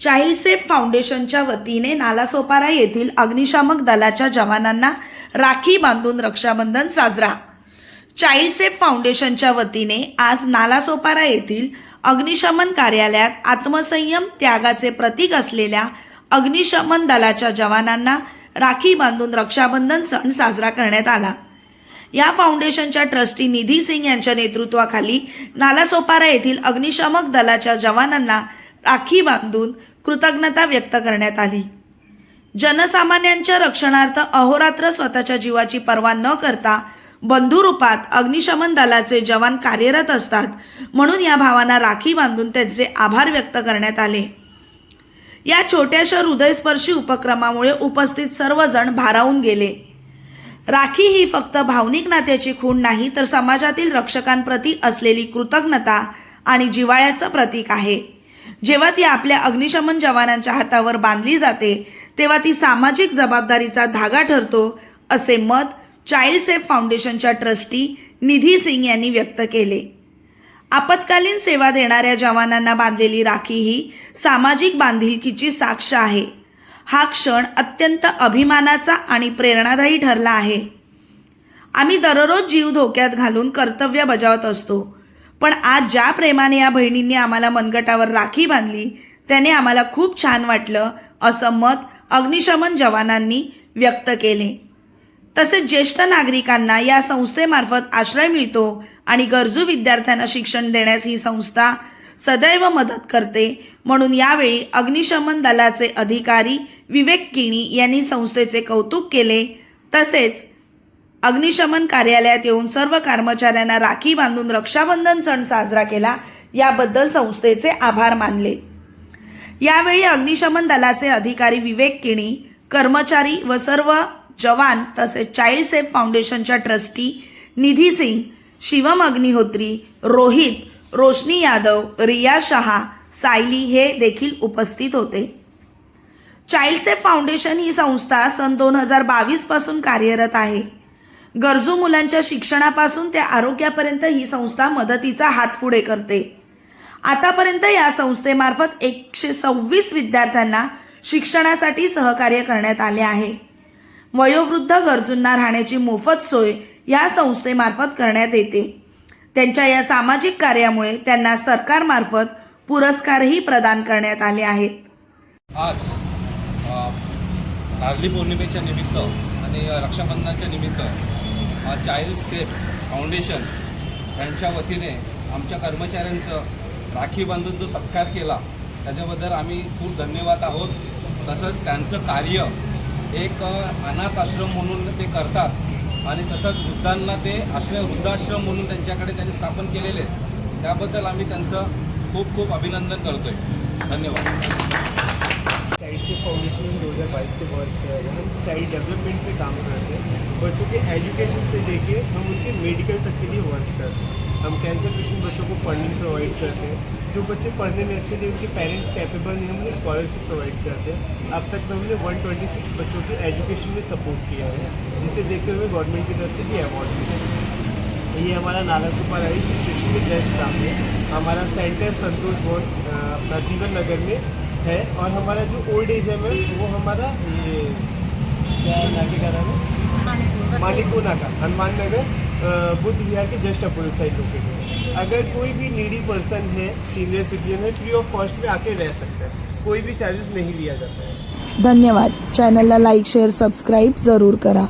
Child safe फाउंडेशनच्या वतीने नालासोपारा येथील अग्निशामक दलाच्या जवानांना राखी बांधून रक्षाबंधन साजरा. चाइल्ड सेफ फाउंडेशनच्या वतीने आज नालासोपारा येथील अग्निशमन कार्यालयात आत्मसंयम त्यागाचे प्रतीक असलेल्या अग्निशमन दलाच्या जवानांना राखी बांधून रक्षाबंधन सण साजरा करण्यात आला. या फाउंडेशनच्या ट्रस्टी निधी सिंग यांच्या नेतृत्वाखाली नालासोपारा येथील अग्निशामक दलाच्या जवानांना राखी बांधून कृतज्ञता व्यक्त करण्यात आली. जनसामान्यांच्या रक्षणार्थ अहोरात्र स्वतःच्या जीवाची पर्वा न करता बंधुरूपात अग्निशमन दलाचे जवान कार्यरत असतात म्हणून या भावांना राखी बांधून त्यांचे आभार व्यक्त करण्यात आले. या छोट्याशा हृदयस्पर्शी उपक्रमामुळे उपस्थित सर्वजण भारावून गेले. राखी ही फक्त भावनिक नात्याची खूण नाही तर समाजातील रक्षकांप्रती असलेली कृतज्ञता आणि जिव्हाळ्याचं प्रतीक आहे. जेव्हा ती आपल्या अग्निशमन जवानांच्या हातावर बांधली जाते तेव्हा ती सामाजिक जबाबदारीचा धागा ठरतो असे मत चाइल्ड सेफ फाउंडेशनच्या ट्रस्टी निधी सिंग यांनी व्यक्त केले. आपत्कालीन सेवा देणाऱ्या जवानांना बांधलेली राखी ही सामाजिक बांधिलकीची साक्ष आहे. हा क्षण अत्यंत अभिमानाचा आणि प्रेरणादायी ठरला आहे. आम्ही दररोज जीव धोक्यात घालून कर्तव्य बजावत असतो. पण आज ज्या प्रेमाने या बहिणींनी आम्हाला मनगटावर राखी बांधली त्याने आम्हाला खूप छान वाटलं असं मत अग्निशमन जवानांनी व्यक्त केले. तसेच ज्येष्ठ नागरिकांना या संस्थेमार्फत आश्रय मिळतो आणि गरजू विद्यार्थ्यांना शिक्षण देण्यास ही संस्था सदैव मदत करते म्हणून यावेळी अग्निशमन दलाचे अधिकारी विवेक किणी यांनी संस्थेचे कौतुक केले. तसेच अग्निशमन कार्यालयात येऊन सर्व कर्मचाऱ्यांना राखी बांधून रक्षाबंधन सण साजरा केला याबद्दल संस्थेचे आभार मानले. यावेळी अग्निशमन दलाचे अधिकारी विवेक किणी कर्मचारी व सर्व जवान तसेच चाइल्ड सेफ फाउंडेशनच्या ट्रस्टी निधी सिंग शिवम अग्निहोत्री रोहित रोशनी यादव रिया शहा सायली हे देखील उपस्थित होते. चाइल्ड सेफ फाउंडेशन ही संस्था सन दोन हजार बावीसपासून कार्यरत आहे. गरजू मुलांच्या शिक्षणापासून ते आरोग्यापर्यंत ही संस्था मदतीचा हात पुढे करते. आतापर्यंत या संस्थेमार्फत एकशे सव्वीस विद्यार्थ्यांना शिक्षणासाठी सहकार्य करण्यात आले आहे. वयोवृद्ध गरजूंना राहण्याची मोफत सोय या संस्थेमार्फत करण्यात येते. त्यांच्या या सामाजिक कार्यामुळे त्यांना सरकारमार्फत पुरस्कारही प्रदान करण्यात आले आहेत. आज नारली पौर्णिमेच्या निमित्त आणि रक्षाबंधनाच्या निमित्त चाइल्ड सेफ फाउंडेशन यांच्या वतीने आमच्या कर्मचाऱ्यांचं राखी बांधून जो सत्कार केला त्याच्याबद्दल आम्ही खूप धन्यवाद आहोत. तसंच त्यांचं कार्य एक अनाथ आश्रम म्हणून ते करतात आणि तसंच वृद्धांना ते आश्रय वृद्धाश्रम म्हणून त्यांच्याकडे त्यांनी स्थापन केलेले त्याबद्दल आम्ही त्यांचं खूप खूप अभिनंदन करतोय. धन्यवाद. चाइल्ड सेफ़ फाउंडेशन में दो हज़ार बाईस से वर्क कर रहे हैं। हम चाइल्ड डेवलपमेंट पे काम करते हैं। बच्चों के एजुकेशन से लेके हम उनके मेडिकल तक के लिए वर्क करते हैं। हम कैंसर पेशेंट बच्चों को फंडिंग प्रोवाइड करते हैं। जो बच्चे पढ़ने में अच्छे नहीं, उनके पेरेंट्स कैपेबल नहीं उन्हें स्कॉलरशिप प्रोवाइड करते हैं। अब तक में हमने 126 बच्चों के एजुकेशन में सपोर्ट किया है, जिसे देखते हुए गवर्नमेंट की तरफ़ से भी अवार्ड मिले। ये हमारा नाला सुपर आई स्टेशन के जस्ट सामने। हमारा सेंटर संतोष भवन अपना जीवन नगर में है और हमारा जो ओल्ड एज है वो हमारा ये क्या नाके का नाम है? मालिकोना का हनुमान नगर बुद्ध विहार के जस्ट अपोजिट साइड लोकेटेड है। अगर कोई भी नीडी पर्सन है सीनियर सिटीजन है फ्री ऑफ कॉस्ट में आके रह सकता है। कोई भी चार्जेस नहीं लिया जाता है। धन्यवाद। चॅनलला लाईक शेअर सबस्क्राईब जरूर करा।